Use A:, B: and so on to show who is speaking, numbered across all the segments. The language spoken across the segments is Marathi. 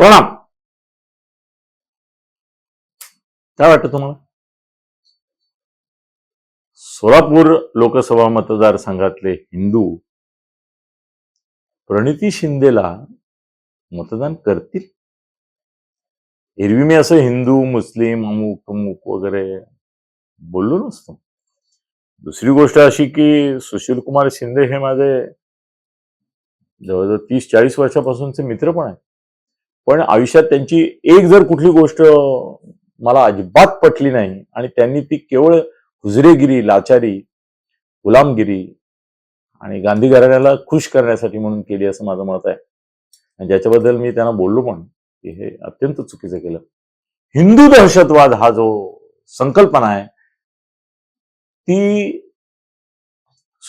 A: प्रणाम. काय वाटतं तुम्हाला? सोलापूर लोकसभा मतदारसंघातले हिंदू प्रणिती शिंदेला मतदान करतील? एरवी मी असं हिंदू मुस्लिम अमुक अमुक वगैरे बोललो नसतो. दुसरी गोष्ट अशी की सुशील कुमार शिंदे हे माझे जवळजवळ तीस चाळीस वर्षापासूनचे मित्र पण आहेत. पण आयुष्यात त्यांची एक जर कुठली गोष्ट मला अजिबात पटली नाही आणि त्यांनी ती केवळ हुजरेगिरी लाचारी गुलामगिरी आणि गांधी घराण्याला खुश करण्यासाठी म्हणून केली असं माझं मत आहे. आणि ज्याच्याबद्दल मी त्यांना बोललो पण की हे अत्यंत चुकीचं केलं. हिंदू दहशतवाद हा जो संकल्पना आहे ती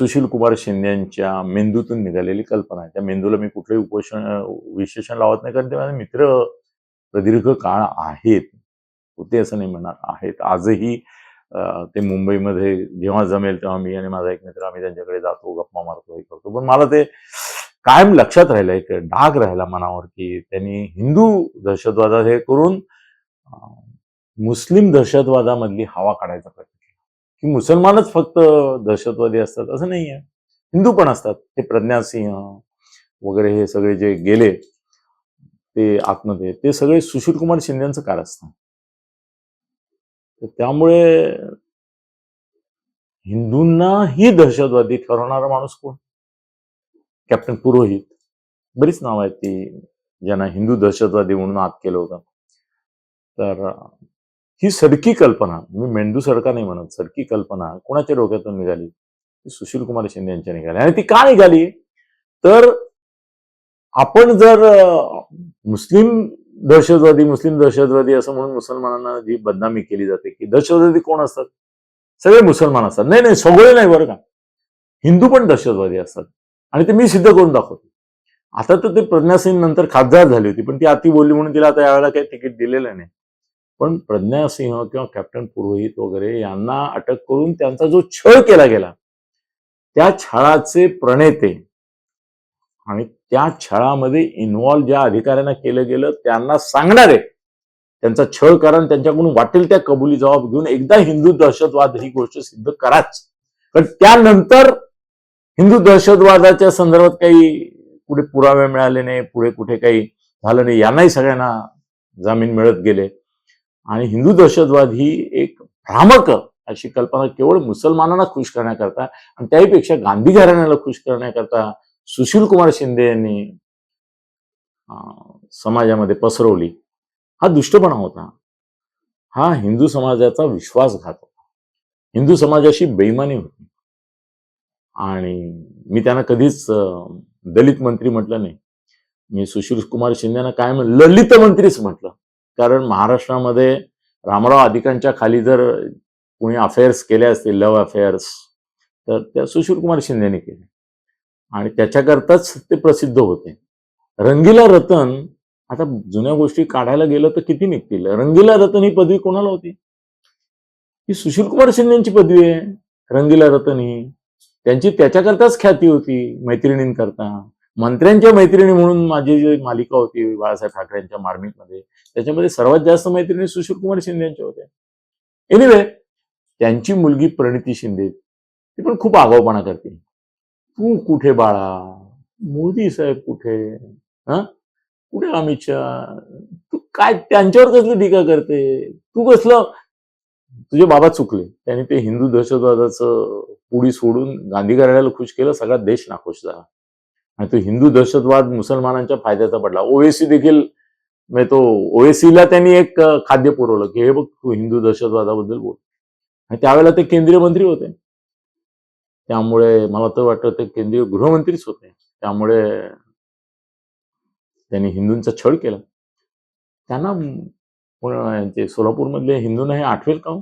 A: सुशील कुमार शिंदे यांच्या मेंदूतून निघालेली कल्पना आहे. त्या मेंदूला मी कुठलंही उपोषण विशेषण लावत नाही कारण ते माझे मित्र प्रदीर्घ काळ आहेत. होते असं नाही म्हणणार आहेत. आजही ते मुंबईमध्ये जेव्हा जमेल तेव्हा मी आणि माझा एक मित्र आम्ही त्यांच्याकडे जातो गप्पा मारतो हे करतो. पण मला ते कायम लक्षात राहिलं एक डाग राहिला मनावर की त्यांनी हिंदू दहशतवादात हे करून मुस्लिम दहशतवादामधली हवा काढायचा प्रयत्न की मुसलमानच फक्त दहशतवादी असतात असं नाही आहे हिंदू पण असतात. ते प्रज्ञा सिंह वगैरे हे सगळे जे गेले ते आतमध्ये ते सगळे सुशील कुमार शिंदेचं कारस्थान. तर त्यामुळे हिंदूंनाही दहशतवादी ठरवणारा माणूस कोण? कॅप्टन पुरोहित. बरीच नावं आहेत ती ज्यांना हिंदू दहशतवादी म्हणून आत केलं होतं. तर ही सडकी कल्पना मी मेंदू सडका नाही म्हणत सडकी कल्पना कोणाच्या डोक्यातून निघाली? ती सुशील कुमार शिंदे यांच्या निघाली. आणि ती का निघाली? तर आपण जर मुस्लिम दहशतवादी मुस्लिम दहशतवादी असं म्हणून मुसलमानांना जी बदनामी केली जाते की दहशतवादी कोण असतात? सगळे मुसलमान असतात. नाही नाही सगळे नाही बरं का. हिंदू पण दहशतवादी असतात. आणि ते मी सिद्ध करून दाखवतो. आता तर ते प्रज्ञा सिंग नंतर खासदार झाली होती पण ती अति बोलली म्हणून तिला आता यावेळेला काही तिकीट दिलेलं नाही. पण प्रज्ञा सिंह किंवा कॅप्टन पुरोहित वगैरे यांना अटक करून त्यांचा जो छळ केला गेला त्या छळाचे प्रणेते आणि त्या छळामध्ये इन्व्हॉल्व ज्या अधिकाऱ्यांना केलं गेलं त्यांना सांगणारे त्यांचा छळ कारण त्यांच्याकडून वाटेल त्या कबुली जबाब घेऊन एकदा हिंदू दहशतवाद ही गोष्ट सिद्ध कराच. पण त्यानंतर हिंदू दहशतवादाच्या संदर्भात काही पुढे पुरावे मिळाले नाही पुढे कुठे काही झालं नाही यांनाही सगळ्यांना जामीन मिळत गेले. आणि हिंदू दहशतवाद ही एक भ्रामक अशी कल्पना केवळ मुसलमानांना खुश करण्याकरता आणि त्याहीपेक्षा गांधी घराण्याला खुश करण्याकरता सुशील कुमार शिंदे यांनी समाजामध्ये पसरवली. हा दुष्टपणा होता. हा हिंदू समाजाचा विश्वासघात होता. हिंदू समाजाशी बेईमानी होती. आणि मी त्यांना कधीच दलित मंत्री म्हटलं नाही. मी सुशील कुमार शिंदेना काय म्हणलं ललित मंत्रीच म्हटलं. कारण महाराष्ट्रामध्ये रामराव अधिकांच्या खाली जर कोणी अफेअर्स केले असतील लव्ह अफेअर्स तर त्या सुशीलकुमार शिंदेने केले. आणि त्याच्याकरताच ते प्रसिद्ध होते. रंगीला रतन आता जुन्या गोष्टी काढायला गेलं तर किती निघतील? रंगीला रतन ही पदवी कोणाला होती? ही सुशीलकुमार शिंदेची पदवी आहे. रंगीला रतन ही. त्यांची त्याच्याकरताच ख्याती होती मैत्रिणींकरता. मंत्र्यांच्या मैत्रिणी म्हणून माझी जी मालिका होती बाळासाहेब ठाकरेंच्या मार्मिकमध्ये त्याच्यामध्ये सर्वात जास्त मैत्रिणी सुशील कुमार शिंदे यांच्या होत्या. एनिवे त्यांची मुलगी प्रणिती शिंदे ती पण खूप आगाऊपणा करते. तू कुठे बाळा? मोदी साहेब कुठे? हा? कुठे अमित शहा? तू काय त्यांच्यावर कसली टीका करते? तू कसलं? तुझे बाबा चुकले. त्यांनी ते हिंदू दहशतवादाचं पुढी सोडून गांधी घराण्याला खुश केलं. सगळा देश नाखुश झाला. आणि तो हिंदू दहशतवाद मुसलमानांच्या फायद्याचा पडला. ओवेसी देखील म्हणजे तो ओएसीला त्यांनी एक खाद्य पुरवलं की हे बघ तू हिंदू दहशतवादाबद्दल बोल. आणि त्यावेळेला ते केंद्रीय मंत्री होते. त्यामुळे मला तर वाटतं ते केंद्रीय गृहमंत्रीच होते. त्यामुळे त्यांनी हिंदूंचा छळ केला. त्यांना म्हणजे सोलापूरमधले हिंदूंना हे आठवेल का हो?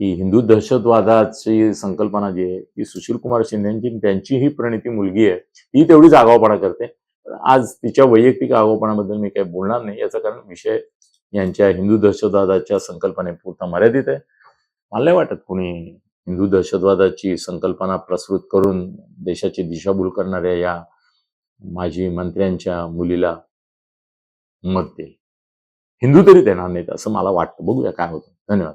A: की हिंदू दहशतवादाची संकल्पना जी आहे ती सुशील कुमार शिंदेची त्यांची ही प्रणिती मुलगी आहे ती तेवढीच आगावपणा करते. आज तिच्या वैयक्तिक आगावपणाबद्दल मी काही बोलणार नाही. याचं कारण विषय यांच्या हिंदू दहशतवादाच्या संकल्पनेपुरता मर्यादित आहे. मला नाही वाटत कोणी हिंदू दहशतवादाची संकल्पना प्रस्तुत करून देशाची दिशाभूल करणाऱ्या या माजी मंत्र्यांच्या मुलीला मत देईल. हिंदू तरी देणार नाहीत असं मला वाटतं. बघूया काय होतं. धन्यवाद.